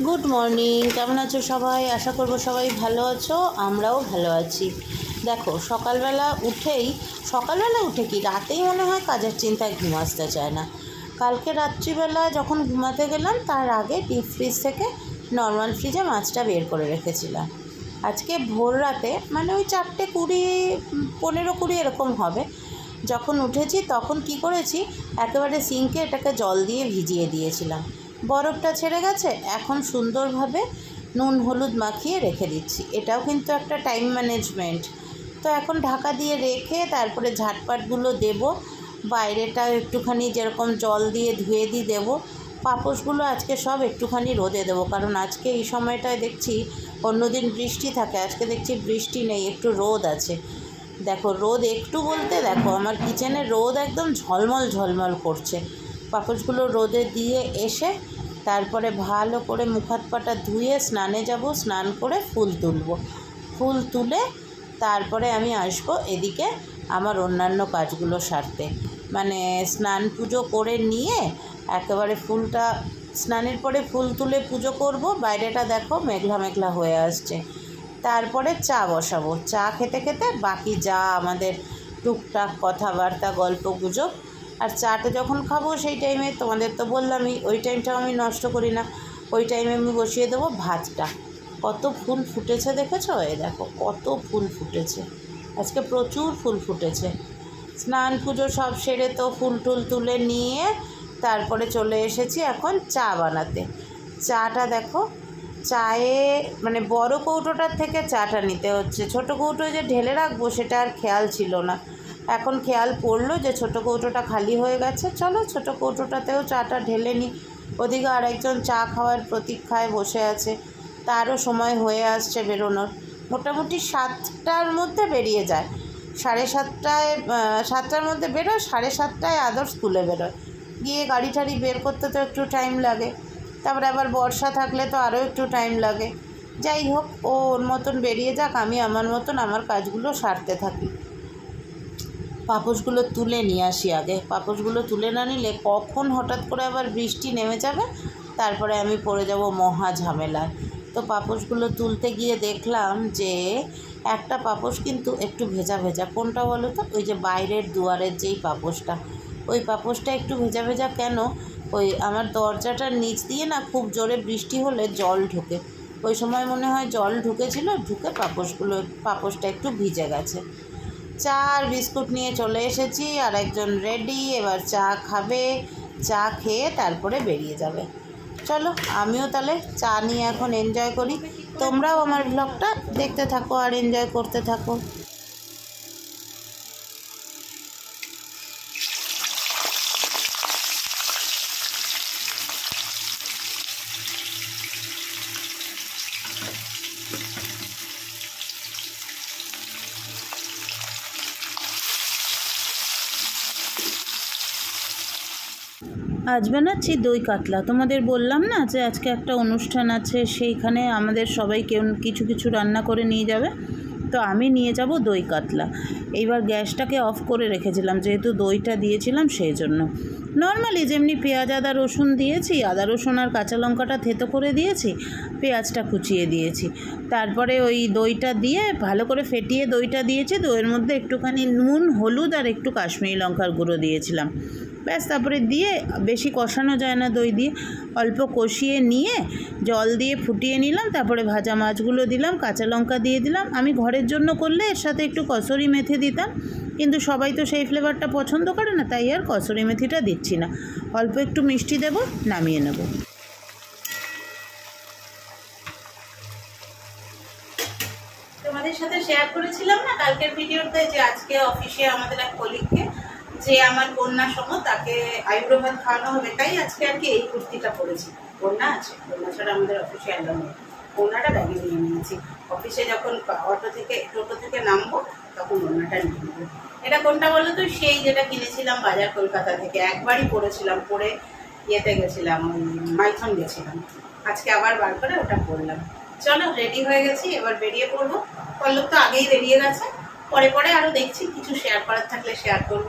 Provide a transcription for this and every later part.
Good morning কেমন আছো সবাই? আশা করব সবাই ভালো আছো, আমরাও ভালো আছি। দেখো, সকালবেলা উঠেই, সকালবেলা উঠে কি? রাতেই মনে হয় কাজের চিন্তায় ঘুম আসতে চায় না। কালকে রাত্রিবেলা যখন ঘুমাতে গেলাম, তার আগে ডিপ ফ্রিজ থেকে নর্মাল ফ্রিজে মাছটা বের করে রেখেছিলাম। আজকে ভোর রাতে মানে ওই চারটে কুড়ি, পনেরো কুড়ি এরকম হবে। যখন উঠেছি, তখন কি করেছি? একেবারে সিঙ্কে এটাকে জল দিয়ে ভিজিয়ে দিয়েছিলাম। বরফটা ছেড়ে গেছে, এখন সুন্দরভাবে নুন হলুদ মাখিয়ে রেখে দিচ্ছি। এটাও কিন্তু একটা টাইম ম্যানেজমেন্ট তো এখন ঢাকা দিয়ে রেখে তারপরে ঝাটপাটগুলো দেবো। বাইরেটা একটুখানি যেরকম জল দিয়ে ধুয়ে দিয়ে দেবো। পাপোশগুলো আজকে সব একটুখানি রোদে দেবো, কারণ আজকে এই সময়টায় দেখছি অন্যদিন বৃষ্টি থাকে, আজকে দেখছি বৃষ্টি নেই, একটু রোদ আছে। দেখো, রোদ একটু বলতে দেখো, আমার কিচেনে রোদ একদম ঝলমল ঝলমল করছে। পাপোশগুলো রোদে দিয়ে এসে তারপরে ভালো করে মুখ হাত পাটা ধুয়ে স্নানে যাব, স্নান করে ফুল তুলব। ফুল তুলে তারপরে আমি আসব এদিকে আমার অন্যান্য কাজগুলো সারতে। মানে স্নান পুজো করে নিয়ে একেবারে ফুলটা, স্নানের পরে ফুল তুলে পুজো করব, বাইরেটা দেখো মেঘলা মেঘলা হয়ে আসছে। তারপরে চা বসাবো। চা খেতে খেতে বাকি যা আমাদের টুকটাক কথাবার্তা, গল্প গুজব আর চাটা যখন খাব সেই টাইমে তোমাদের তো বললামই, ওই টাইমটাও আমি নষ্ট করি না। ওই টাইমে আমি বসিয়ে দেবো ভাতটা। কত ফুল ফুটেছে দেখেছ? এ দেখো, কত ফুল ফুটেছে। আজকে প্রচুর ফুল ফুটেছে। স্নান পুজো সব সেরে তো ফুল টুল তুলে নিয়ে তারপরে চলে এসেছি এখন চা বানাতে। চাটা দেখো, চায়ে মানে বড় কৌটোটার থেকে চাটা নিতে হচ্ছে। ছোট কৌটো যে ঢেলে রাখব সেটা আর খেয়াল ছিল না। এখন খেয়াল পড়ল যে ছোট কৌটোটা খালি হয়ে গেছে। চলো ছোট কৌটোটাতেও চাটা ঢেলে নিই ওদিকে আরেকজন চা খাওয়ার প্রতীক্ষায় বসে আছে। তারও সময় হয়ে আসছে বেরোনোর। মোটামুটি সাতটার মধ্যে বেরিয়ে যায়। সাড়ে সাতটায় সাতটার মধ্যে বেরোয়, সাড়ে সাতটায় আদর স্কুলে বেরোয়। গিয়ে গাড়ি টাড়ি বের করতে তো একটু টাইম লাগে। তারপরে আবার বর্ষা থাকলে তো আরও একটু টাইম লাগে। যাই হোক, ও ওর মতন বেরিয়ে যাক, আমি আমার মতন আমার কাজগুলো সারতে থাকি। পাপোশগুলো তুলে নিয়ে আসি আগে। পাপোশগুলো তুলে না নিলে কখন হঠাৎ করে আবার বৃষ্টি নেমে যাবে? তারপরে আমি পড়ে যাব মহা ঝামেলায়। তো পাপোশগুলো তুলতে গিয়ে দেখলাম যে, একটা পাপোশ কিন্তু একটু ভেজা ভেজা। কোনটা বলো তো? ওই যে বাইরের দুয়ারের যেই পাপোশটা। ওই পাপোশটা একটু ভেজা ভেজা কেন? ওই আমার দরজাটার নিচ দিয়ে না খুব জোরে বৃষ্টি হলে জল ঢোকে। ওই সময় মনে হয় জল ঢুকেছিল, ঢুকে পাপোশগুলো, পাপোশটা একটু ভিজে গেছে। চা আর বিস্কুট নিয়ে চলে এসেছি আর একজন রেডি, এবার চা খাবে, চা খেয়ে তারপরে বেরিয়ে যাবে। চলো, আমিও তাহলে চা নিয়ে এখন এনজয় করি। তোমরাও আমার ব্লগটা দেখতে থাকো আর এনজয় করতে থাকো। আজ বানাচ্ছি দই কাতলা। তোমাদের বললাম না যে আজকে একটা অনুষ্ঠান আছে, সেইখানে আমাদের সবাই কেউ কিছু কিছু রান্না করে নিয়ে যাবে। তো আমি নিয়ে যাব দই কাতলা। এইবার গ্যাসটাকে অফ করে রেখেছিলাম, যেহেতু দইটা দিয়েছিলাম সেই জন্য। নর্মালি যেমনি পেঁয়াজ, আদা, রসুন দিয়েছি, আদা, রসুন আর কাঁচা লঙ্কাটা থেতো করে দিয়েছি, পেঁয়াজটা কুচিয়ে দিয়েছি। তারপরে ওই দইটা দিয়ে ভালো করে ফেটিয়ে দইটা দিয়েছি দইয়ের মধ্যে একটুখানি নুন, হলুদ আর একটু কাশ্মীরি লঙ্কার গুঁড়ো দিয়েছিলাম। ব্যাস, তারপরে দিয়ে বেশি কষানো যায় না দই দিয়ে, অল্প কষিয়ে নিয়ে জল দিয়ে ফুটিয়ে নিলাম, তারপরে ভাজা মাছগুলো দিলাম, কাঁচা লঙ্কা দিয়ে দিলাম। আমি ঘরের জন্য করলে এর সাথে একটু কসুরি মেথি দিতাম, কিন্তু সবাই তো সেই ফ্লেভারটা পছন্দ করে না, তাই আর কসুরি মেথিটা দিচ্ছি না। অল্প একটু মিষ্টি দেবো, নামিয়ে নেব। তোমাদের সাথে শেয়ার করেছিলাম না, কালকের ভিডিওতে যে আজকে অফিসে আমাদের এক কলিগকে যে আমার কন্যা সহ তাকে আইব্রো ভাত খাওয়ানো হবে, তাই আজকে আর কি এই কুর্তিটা পরেছি। কন্যা আছে, কন্যা ছাড়া আমাদের অফিসে অ্যালাউ নেই। কন্যাটা ব্যাগে নিয়ে নিয়েছি। অফিসে যখন অটো থেকে, টোটো থেকে নামবো, তখন কন্যাটা নিয়ে নেব। এটা কোনটা বলো তো? সেই যেটা কিনেছিলাম বাজার কলকাতা থেকে। একবারই পরেছিলাম, পরে ইয়েতে গেছিলাম, ওই মাইথন গেছিলাম। আজকে আবার বার করে ওটা পরলাম। চলো রেডি হয়ে গেছি, এবার বেরিয়ে পড়ব। পল্লব তো আগেই বেরিয়ে গেছে। পরে পরে আরও দেখছি, কিছু শেয়ার করার থাকলে শেয়ার করব।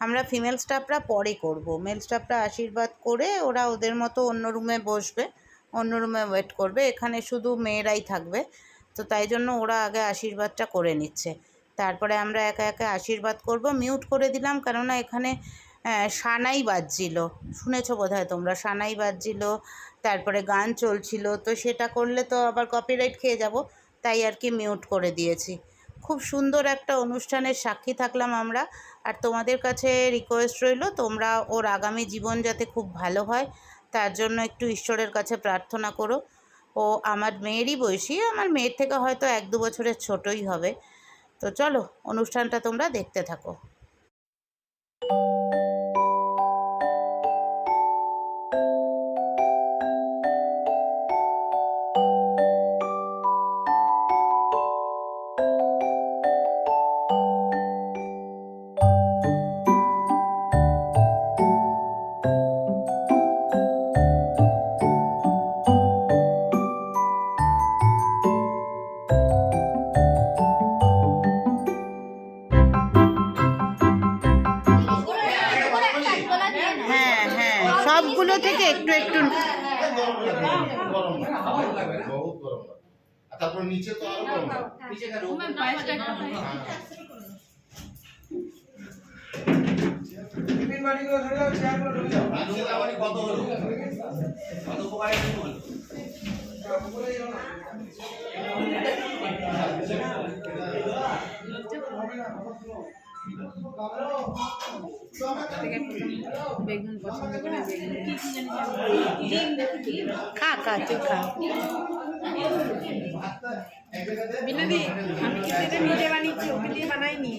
আমরা ফিমেল স্টাফরা পরে করব। মেল স্টাফরা আশীর্বাদ করে ওরা ওদের মতো অন্য রুমে বসবে, অন্য রুমে ওয়েট করবে। এখানে শুধু মেয়েরাই থাকবে, তো তাই জন্য ওরা আগে আশীর্বাদটা করে নিচ্ছে। তারপরে আমরা একা একা আশীর্বাদ করব। মিউট করে দিলাম, কেননা এখানে সানাই বাজছিল। শুনেছো বোধহয় তোমরা? সানাই বাজছিল, তারপরে গান চলছিল, তো সেটা করলে তো আবার কপিরাইট খেয়ে যাব, তাই আর কি মিউট করে দিয়েছি। খুব সুন্দর একটা অনুষ্ঠানের সাক্ষী থাকলাম আমরা। আর তোমাদের কাছে রিকোয়েস্ট রইল, তোমরা ওর আগামী জীবন যাতে খুব ভালো হয়, তার জন্য একটু ঈশ্বরের কাছে প্রার্থনা করো। ও আমার মেয়েরই বয়সী, আমার মেয়ের থেকে হয়তো এক দু বছরের ছোটই হবে। তো চলো, অনুষ্ঠানটা তোমরা দেখতে থাকো। থেকে একটু একটু তারপর নিচে তো আরও গরম কত কত উপকারে হলো খা খা, তুই খা। বিনাদি, আমি কিন্তু এটা নিজে বানিয়েছি, ওকে দিয়ে বানাইনি।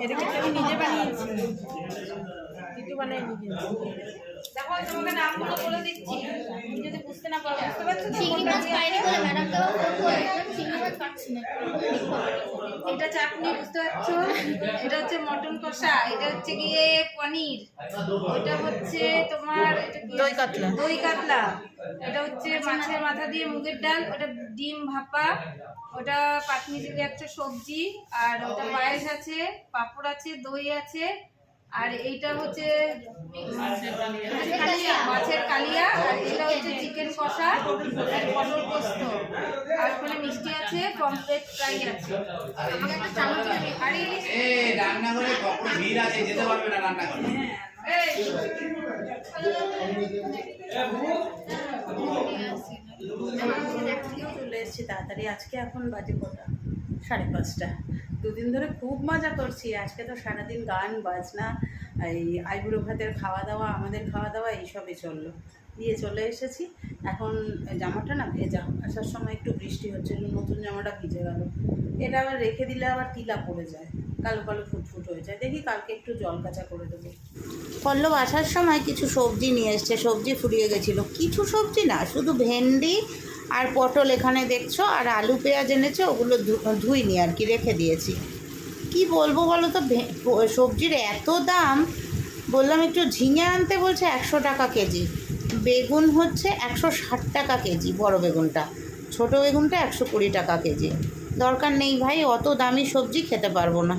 এটা কিন্তু আমি নিজে বানিয়েছি। বানাইনি দেখো তোমাকে নামগুলো বলে দিচ্ছি। তুমি যদি বুঝতে না পারো বুঝতে পারছ তো? চিংড়ি মাছ পাইনি বলে ম্যাডাম দেওয়া চিংড়ি মাছ পাচ্ছি না। এটা চাটনি বুঝতে পারছ? এটা হচ্ছে মটন কষা এটা হচ্ছে গিয়ে পনির। এটা হচ্ছে তোমার দই কাতলা। দই কাতলা। এটা হচ্ছে মাছের মাথা দিয়ে মুগের ডাল ওটা ডিম ভাপা ওটা পাটনি দিয়ে একটা সবজি আর ওটা পায়েস আছে পাঁপড় আছে দই আছে আর এইটা হচ্ছে মাছের কালিয়া আর এটা হচ্ছে চিকেন কষা আর পটল পোস্ত। আর ওখানে মিষ্টি আছে কমপ্লেট ফ্রাই আছে। আমাকে একটা চামচ দিবি। আর রান্নাঘরে কখন ভিড় আছে যেতে পারবে না রান্নাঘরে। চলে এসেছি তাড়াতাড়ি। আজকে এখন বাজে কটা? সাড়ে পাঁচটা। দুদিন ধরে খুব মজা করছি। আজকে তো সারাদিন গান, বাজনা, এই আইবুড়ো ভাতের খাওয়া দাওয়া আমাদের খাওয়া দাওয়া এইসবই চলল। দিয়ে চলে এসেছি। এখন জামাটা না ভেজা। আসার সময় একটু বৃষ্টি হচ্ছিল নতুন জামাটা ভিজে গেল। এটা আবার রেখে দিলে আবার টিলা পড়ে যায়। কালো কালো ফুটফুট হয়ে যায়। দেখি কালকে একটু জল কাঁচা করে দেবো। পল্লব আসার সময় কিছু সবজি নিয়ে এসছে। সবজি ফুরিয়ে গেছিল। কিছু সবজি না, শুধু ভেন্ডি আর পটল এখানে দেখছ, আর আলু, পেঁয়াজ এনেছে, ওগুলো ধুইনি আর কি, রেখে দিয়েছি। কি বলব বলো তো সবজির এত দাম, বললাম একটু ঝিঙে আনতে বলছে একশো টাকা কেজি। বেগুন হচ্ছে একশো ষাট টাকা কেজি, বড় বেগুনটা। ছোট বেগুনটা একশো কুড়ি টাকা কেজি। দরকার নেই ভাই, অত দামি সবজি খেতে পারব না।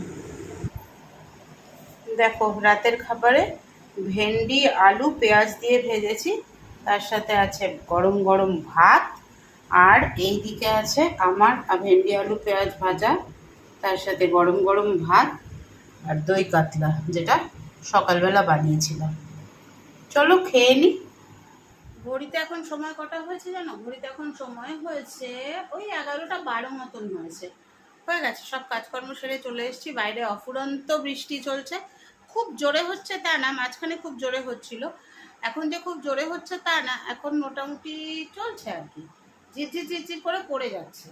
দেখো, রাতের খাবারে ভেন্ডি, আলু, পেঁয়াজ দিয়ে ভেজেছি। তার সাথে আছে গরম গরম ভাত আর এই দিকে আছে আমার ভেন্ডি, আলু, পেঁয়াজ ভাজা, তার সাথে গরম গরম ভাত আর দই কাতলা, যেটা সকালবেলা বানিয়েছিলাম। চলো খেয়ে নি। ঘড়িতে এখন সময় কটা হয়েছে জানো? ঘড়িতে এখন সময় হয়েছে ওই এগারোটা বারো মতন হয়েছে। হয়ে গেছে, সব কাজকর্ম সেরে চলে এসেছি। বাইরে অফুরন্ত বৃষ্টি চলছে। খুব জোরে হচ্ছে তা না, মাঝখানে খুব জোরে হচ্ছিল। এখন যে খুব জোরে হচ্ছে তা না, এখন মোটামুটি চলছে আর কি। ঝিরঝির ঝিরঝির করে পড়ে যাচ্ছে।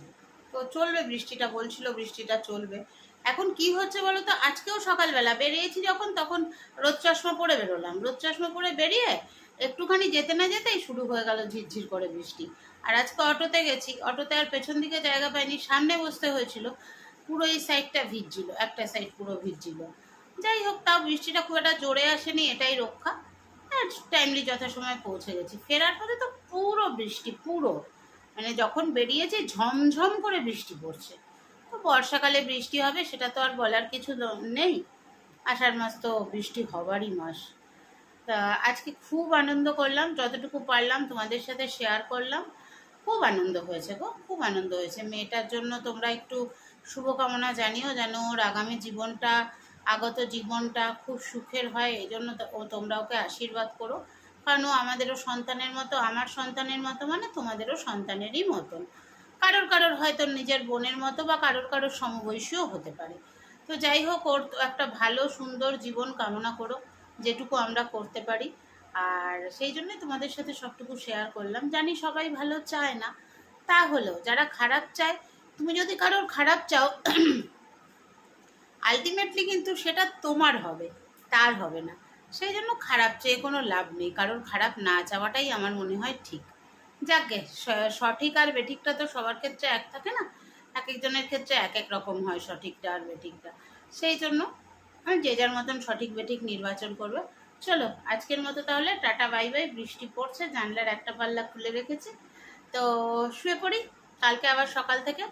তো চলবে বৃষ্টিটা, বলছিল বৃষ্টিটা চলবে। এখন কি হচ্ছে বলো তো? আজকেও সকালবেলা বেরিয়েছি যখন, তখন রোদ চশমা পরে বেরোলাম। রোদ চশমা পরে বেরিয়ে একটুখানি যেতে না যেতেই শুরু হয়ে গেল ঝিরঝির করে বৃষ্টি। আর আজকে অটোতে গেছি, অটোতে আর পেছন দিকে জায়গা পাইনি, সামনে বসতে হয়েছিল। পুরো এই সাইডটা ভিজছিল, একটা সাইড পুরো ভিজছিল। যাই হোক, তাও বৃষ্টিটা খুব একটা জোরে আসেনি, এটাই রক্ষা। আর টাইমলি যথাসময়ে পৌঁছে গেছি। ফেরার পথে তো পুরো বৃষ্টি, পুরো। মানে যখন বেরিয়েছে ঝমঝম করে বৃষ্টি পড়ছে। তো বর্ষাকালে বৃষ্টি হবে সেটা তো আর বলার কিছু নেই। আষাঢ় মাস তো বৃষ্টি হবারই মাস। তা আজকে খুব আনন্দ করলাম, যতটুকু পারলাম তোমাদের সাথে শেয়ার করলাম। খুব আনন্দ হয়েছে গো, খুব আনন্দ হয়েছে। মেয়েটার জন্য তোমরা একটু শুভকামনা জানিও যেন ওর আগামী জীবনটা, আগত জীবনটা খুব সুখের হয়। এই জন্য ও তোমরা ওকে আশীর্বাদ করো। কারণ ও আমাদেরও সন্তানের মতো, আমার সন্তানের মতো মানে তোমাদেরও সন্তানেরই মতন। কারোর কারোর হয়তো নিজের বোনের মতো বা কারোর কারোর সমবয়সীও হতে পারে। তো যাই হোক, ওর একটা ভালো, সুন্দর জীবন কামনা করো, যেটুকু আমরা করতে পারি। আর সেই জন্যই তোমাদের সাথে সবটুকু শেয়ার করলাম। জানি সবাই ভালো চায় না। তা হলেও যারা খারাপ চায়, তুমি যদি কারোর খারাপ চাও আলটিমেটলি কিন্তু সেটা তোমার হবে, তার হবে না। সেই জন্য খারাপ চেয়ে কোনো লাভ নেই, কারণ খারাপ না চাওয়াটাই আমার মনে হয় ঠিক। যাকে সঠিক আর বেঠিকটা তো সবার ক্ষেত্রে এক থাকে না? এক একজনের ক্ষেত্রে এক এক রকম হয় সঠিকটা আর বেঠিকটা। সেই জন্য আমি যে যার মতন সঠিক বেঠিক নির্বাচন করবে। চলো, আজকের মতো তাহলে, টাটা, বাই বাই, বৃষ্টি পড়ছে, জানলার একটা পাল্লা খুলে রেখেছি। তো শুয়ে পড়ি, কালকে আবার সকাল থেকে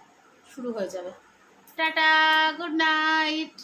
শুরু হয়ে যাবে। Ta-ta, good night!